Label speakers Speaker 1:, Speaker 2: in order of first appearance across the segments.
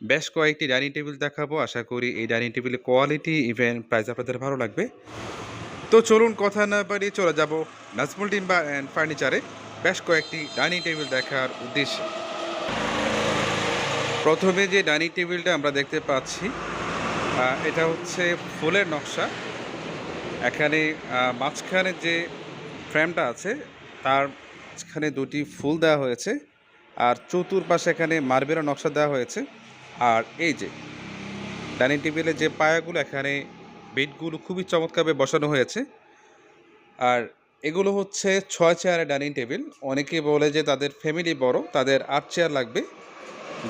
Speaker 1: বেশ কয়েকটি dining table দেখাবো, আশা করি এই ডাইনিং টেবিলের কোয়ালিটি, ইভেন প্রাইস আপনাদের ভালো লাগবে। তো চলুন কথা না বাড়িয়ে চলে যাব নাজমুল টিম্বার অ্যান্ড ফার্নিচারে। বেশ কয়েকটি ডাইনিং টেবিল দেখার উদ্দেশ্যে। প্রথমে যে ডাইনিং টেবিলটা আমরা দেখতে পাচ্ছি এটা হচ্ছে ফুলের নকশা। এখানে মাঝখানে যে ফ্রেমটা আছে, তার মাঝখানে দুটি ফুল দেওয়া হয়েছে। আর চতুর্পাশে এখানে মার্বেলের নকশা দেওয়া হয়েছে। আর এই যে, ডাইনিং টেবিলের যে পায়াগুলো, এখানে বেডগুলো খুবই চমৎকারভাবে বসানো হয়েছে। আর এগুলো হচ্ছে ছয় চেয়ারের ডাইনিং টেবিল। অনেকে বলে যে তাদের ফ্যামিলি বড়, তাদের আট চেয়ার লাগবে।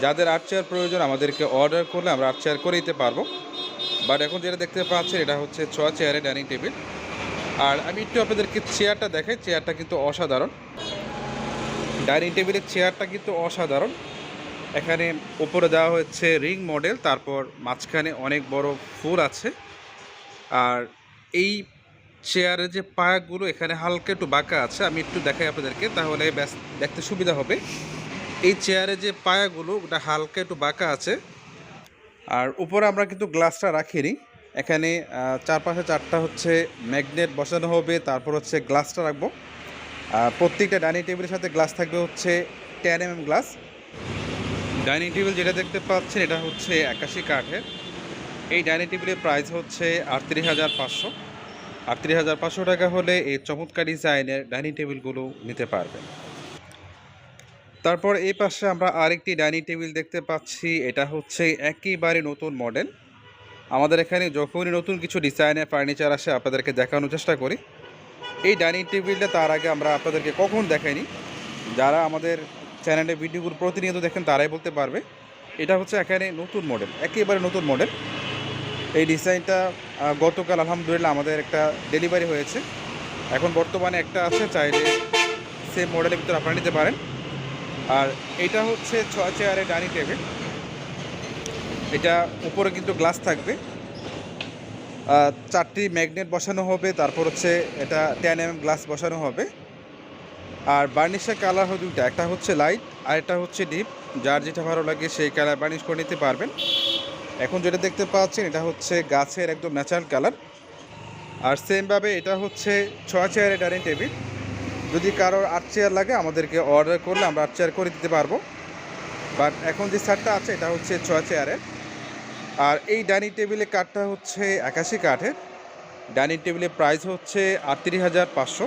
Speaker 1: যাদের আট চেয়ার প্রয়োজন, আমাদেরকে অর্ডার করলে আমরা আট চেয়ার করে দিতে পারব। বাট এখন যেটা দেখতে পাচ্ছেন, এটা হচ্ছে ছয় চেয়ারের ডাইনিং টেবিল। আর আমি একটু আপনাদেরকে চেয়ারটা দেখাই। চেয়ারটা কিন্তু অসাধারণ। ডাইনিং টেবিলের চেয়ারটা কিন্তু অসাধারণ। এখানে উপরে দেওয়া হচ্ছে রিং মডেল, তারপর মাঝখানে অনেক বড় ফুল আছে। আর এই চেয়ারের যে পায়াগুলো এখানে হালকা একটু বাঁকা আছে, আমি একটু দেখাই আপনাদেরকে, তাহলে দেখতে সুবিধা হবে। এই চেয়ারের যে পায়াগুলো, ওটা হালকা একটু বাঁকা আছে। আর উপরে আমরা কিন্তু গ্লাসটা রাখিনি। এখানে চারপাশে চারটা হচ্ছে ম্যাগনেট বসানো হবে, তারপর হচ্ছে গ্লাসটা রাখব। আর প্রত্যেকটা ডাইনিং টেবিলের সাথে গ্লাস থাকবে হচ্ছে ten M glass. Dining table যেটা দেখতে পাচ্ছেন, এটা হচ্ছে একাশি কাঠের। এই ডাইনিং টেবিলের প্রাইস হচ্ছে আটত্রিশ হাজার পাঁচশো। আটত্রিশ হাজার পাঁচশো টাকা হলে এই চমৎকার ডিজাইনের ডাইনিং টেবিলগুলো নিতে পারবেন। তারপর এই পাশে আমরা আরেকটি ডাইনিং টেবিল দেখতে পাচ্ছি, এটা হচ্ছে একেবারে নতুন মডেল। আমাদের এখানে যখনই নতুন কিছু ডিজাইনের ফার্নিচার আসে, আপনাদেরকে দেখানোর চেষ্টা করি। এই ডাইনিং টেবিলটা তার আগে আমরা আপনাদেরকে কখন দেখাইনি। যারা আমাদের চ্যানেলে ভিডিওগুলো প্রতিনিয়ত দেখেন, তারাই বলতে পারবে। এটা হচ্ছে এখানে নতুন মডেল, একেবারে নতুন মডেল। এই ডিজাইনটা গতকাল আলহামদুলিল্লাহ আমাদের একটা ডেলিভারি হয়েছে। এখন বর্তমানে একটা আছে, চাইলে সেম মডেলের ভিতরে আপনারা নিতে পারেন। আর এটা হচ্ছে ছয় চেয়ারের ডাইনিং টেবিল। এটা উপরে কিন্তু গ্লাস থাকবে। চারটি ম্যাগনেট বসানো হবে, তারপর হচ্ছে এটা টেন এম গ্লাস বসানো হবে। আর বার্নিশের কালার হয় দুইটা, একটা হচ্ছে লাইট আর একটা হচ্ছে ডিপ যার যেটা ভালো লাগে সেই কালার বার্নিশ করে নিতে পারবেন। এখন যেটা দেখতে পাচ্ছেন, এটা হচ্ছে গাছের একদম ন্যাচারাল কালার আর সেমভাবে এটা হচ্ছে ছয় চেয়ারের ডাইনিং টেবিল যদি কারোর আট চেয়ার লাগে, আমাদেরকে অর্ডার করলে আমরা আট চেয়ার করে দিতে পারব। বাট এখন যে সেটটা আছে, এটা হচ্ছে ছয় চেয়ারের আর এই ডাইনিং টেবিলের কাঠটা হচ্ছে একাশি কাঠের। ডাইনিং টেবিলের প্রাইস হচ্ছে আটত্রিশ হাজার পাঁচশো।